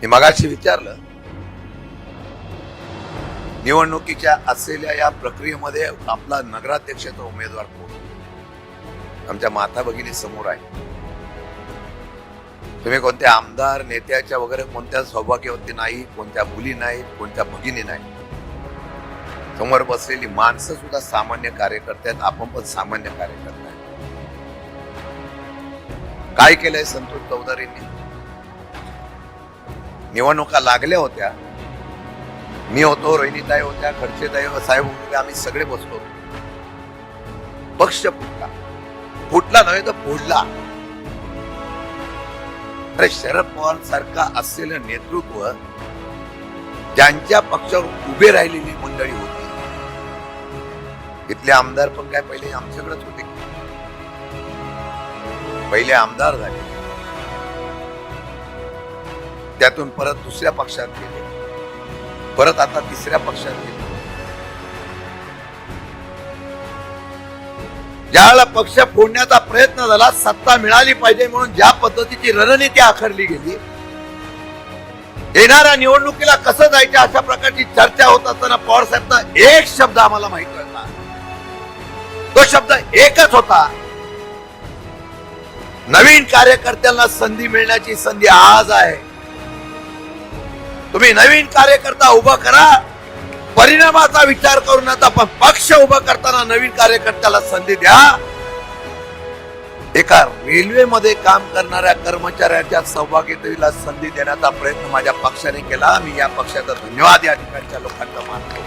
मी मगाशी विचारलं. निवडणुकीच्या असलेल्या या प्रक्रियेमध्ये आपला नगराध्यक्षाचा उमेदवार कोण? आमच्या माता भगिनी समोर आहे. तुम्ही कोणत्या आमदार नेत्याच्या वगैरे कोणत्या सौभाग्यवती नाही कोणत्या मुली नाहीत कोणत्या भगिनी नाही? समोर बसलेली माणसं सुद्धा सामान्य कार्यकर्ते आहेत. आपण पण सामान्य कार्यकर्ते आहे काय केलंय संतोष चौधरींनी? निवडणुका लागल्या होत्या. मी होतो रोहिणीताई होत्या खडसेताई साहेब होते आम्ही सगळे बसलो होतो. पक्ष फुटला. फुटला नव्हे तर फोडला. अरे शरद पवार सारखा असलेलं नेतृत्व ज्यांच्या पक्षावर उभे राहिलेली मंडळी होती. इथले आमदार पण काय पहिले आमच्याकडेच होते. पहिले आमदार झाले. त्यातून परत दुसऱ्या पक्षात गेले. परत आता तिसऱ्या पक्षात गेले. ज्यावेळेला पक्ष फोडण्याचा प्रयत्न झाला सत्ता मिळाली पाहिजे म्हणून ज्या पद्धतीची रणनीती आखरली गेली येणाऱ्या निवडणुकीला कसं जायचं अशा प्रकारची चर्चा होत असताना पवार साहेबचा एक शब्द आम्हाला माहीत होता तो शब्द एकच होता नवीन कार्यकर्त्यांना संधी मिळण्याची संधी आज आहे. तुम्ही नवीन कार्यकर्ता उभा करा. परिणामाचा विचार करून आता पक्ष उभा करताना नवीन कार्यकर्त्याला संधी द्या. एका रेल्वेमध्ये काम करणाऱ्या कर्मचाऱ्याच्या सहभागीतेला संधी देण्याचा प्रयत्न माझ्या पक्षाने केला. मी या पक्षाचा धन्यवाद या ठिकाणच्या लोकांना मानतो.